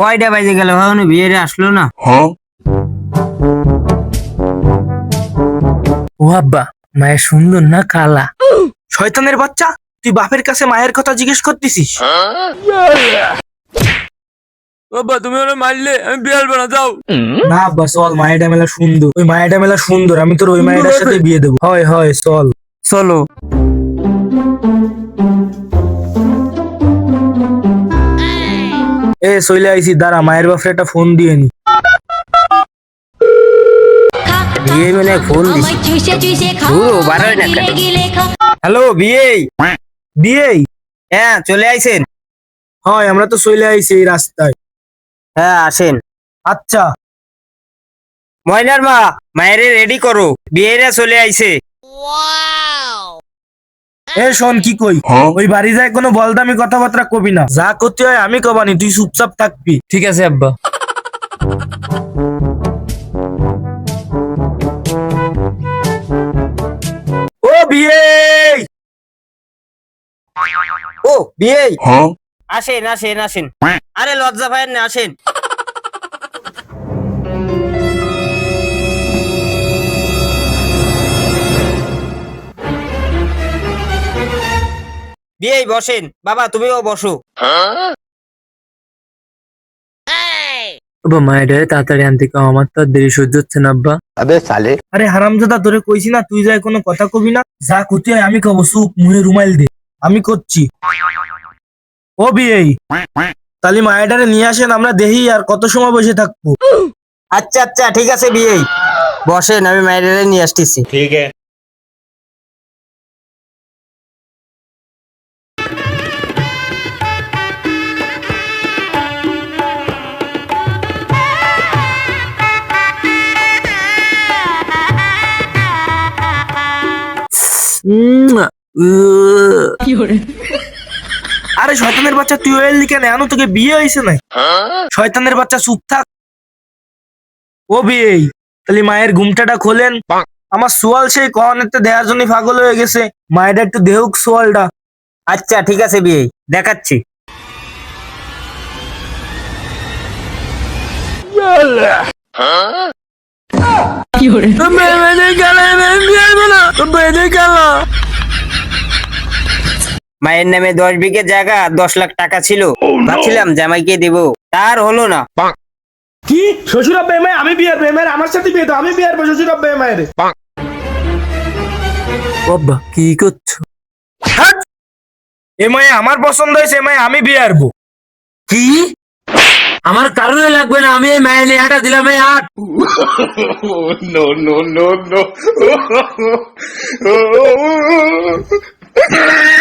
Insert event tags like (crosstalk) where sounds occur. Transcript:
কয়টা বাজে গেল? এখনও বিয়েরে আসলো না? ও আব্বা মায়ের সুন্দর না কালা? শয়তানের বাচ্চা তুই বাপের কাছে মায়ের কথা জিজ্ঞেস করতেছিস? বাবা তুমি ওরা মারলে আমি বিয়ে হব না যাও। না আব্বা চল মায়েটা মেলা সুন্দর। ওই মায়েটা মেলা সুন্দর আমি তোর ওই মায়েটার সাথে বিয়ে দেবো। হয় হয় চল। চলো। এ চলে আইছি দাঁড়া মায়ের বাপরে একটা ফোন দিয়ে নি। বিয়ে মানে ফোন হ্যালো বিয়ে? বিয়েই হ্যাঁ চলে আইছেন। হয় আমরা তো চলে আইছি এই রাস্তায়। হ্যাঁ আসেন। আচ্ছা। ময়নার মা মায়েরে রেডি করো। বিয়েরা চলে আইছে। এ শোন কি কই? ওই বাড়ি যায় কোনো বলদামি কথাবার্তা কবি না। যা করতে হয় আমি কবানি তুই চুপচাপ থাকবি। ঠিক আছে আব্বা। ও বিয়ে! ও বিয়ে! আসেন আসেন আসেন। আরে লজ্জা ভাইয়ের না আসেন। দিয়েই বসেন। বাবা তুমিও বসো। আব্বা মায়ের ডায়ে তাড়াতাড়ি আনতে কম আমার তো দেরি সহ্য হচ্ছে না আব্বা। আবে সালে। আরে হারামজাদা তোরে কইছি না তুই যাই কোনো কথা কবি না। যা করতে হয় আমি কব সুপ মুহে রুমাইল দে। আমি করছি। ও বিয়েই। তাহলে মায়ের নিয়ে আসেন আমরা দেহি আর কত সময় বসে থাকব। আচ্ছা আচ্ছা ঠিক আছে বিয়েই। বসেন আমি মায়ের নিয়ে আসতেছি। ঠিক আছে। আরে শয়তানের বাচ্চা তুই ওয়েল কেন? এখনও তোকে বিয়ে হয়েছে না শয়তানের বাচ্চা চুপ থাক। ও বিয়ে তাহলে মায়ের ঘুমটাটা খোলেন। আমার সোয়াল সেই কহনেতে দেওয়ার জন্য পাগল হয়ে গেছে। মায়ের একটু দেহুক সোয়ালটা। আচ্ছা ঠিক আছে বিয়ে দেখাচ্ছি। মায়ের নামে দশ বিঘে জায়গা দশ লাখ টাকা ছিল। ভাবছিলাম জামাইকে দেব। তার হলো না। কি? শ্বশুর আব্বা এমায় আমি বিয়ার বেমায়ের আমার সাথে বিয়ে তো আমি বিয়ার শ্বশুর আব্বা এমায়ের বাবা কি করছ? এমায় আমার পছন্দ হয়েছে এমায় আমি বিয়ে আরবো। কি? আমার কারণে লাগবে না আমি এই মায়ের নেহাটা হাঁটা দিলাম এই আট নো নো নো no (laughs) (laughs)